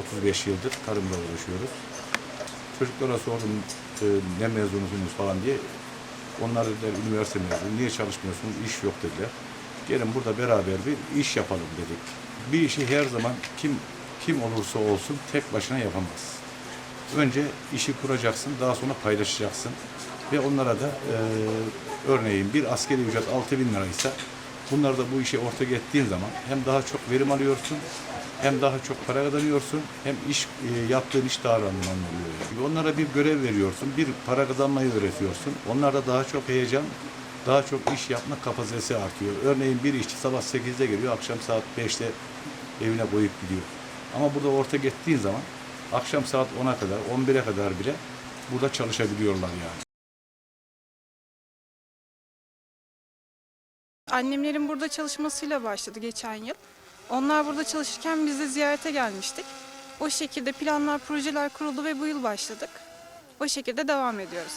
35 yıldır tarımla uğraşıyoruz. Çocuklara sordum e, ne mezunusunuz falan diye. Onlar dediler üniversite mezunu. Niye çalışmıyorsunuz? İş yok dediler. Gelin burada beraber bir iş yapalım dedik. Bir işi her zaman kim kim olursa olsun tek başına yapamaz. Önce işi kuracaksın, daha sonra paylaşacaksın. Ve onlara da e, örneğin bir askeri ücret 6 bin liraysa bunlar da bu işe ortak ettiğin zaman hem daha çok verim alıyorsun, hem daha çok para kazanıyorsun, hem iş e, yaptığın iş daha randımanlı oluyor. Onlara bir görev veriyorsun, bir para kazanmayı öğretiyorsun. Onlarda daha çok heyecan, daha çok iş yapma kapasitesi artıyor. Örneğin bir işçi sabah 8'de geliyor, akşam saat 5'te evine koyup gidiyor. Ama burada ortak ettiğin zaman akşam saat 10'a kadar, 11'e kadar bile burada çalışabiliyorlar yani. Annemlerin burada çalışmasıyla başladı geçen yıl. Onlar burada çalışırken biz de ziyarete gelmiştik. O şekilde planlar, projeler kuruldu ve bu yıl başladık. O şekilde devam ediyoruz.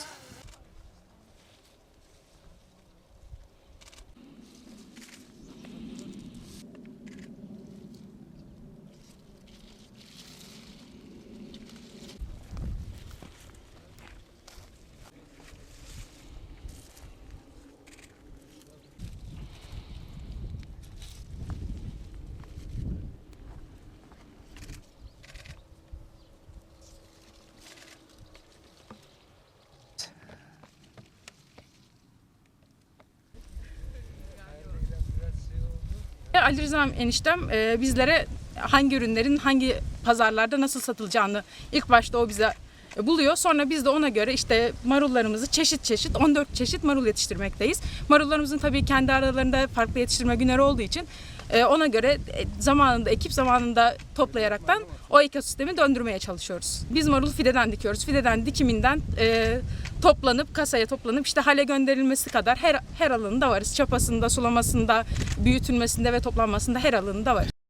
Ali Rıza eniştem e, bizlere hangi ürünlerin hangi pazarlarda nasıl satılacağını ilk başta o bize buluyor. Sonra biz de ona göre işte marullarımızı çeşit çeşit 14 çeşit marul yetiştirmekteyiz. Marullarımızın tabii kendi aralarında farklı yetiştirme günleri olduğu için e, ona göre e, zamanında ekip zamanında toplayaraktan o ekosistemi döndürmeye çalışıyoruz. Biz marul fideden dikiyoruz. Fideden dikiminden e, toplanıp kasaya toplanıp işte hale gönderilmesi kadar her her alanında varız. Çapasında, sulamasında, büyütülmesinde ve toplanmasında her alanında var.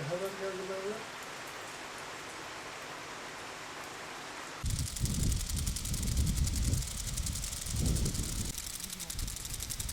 Ne kadar geldi böyle?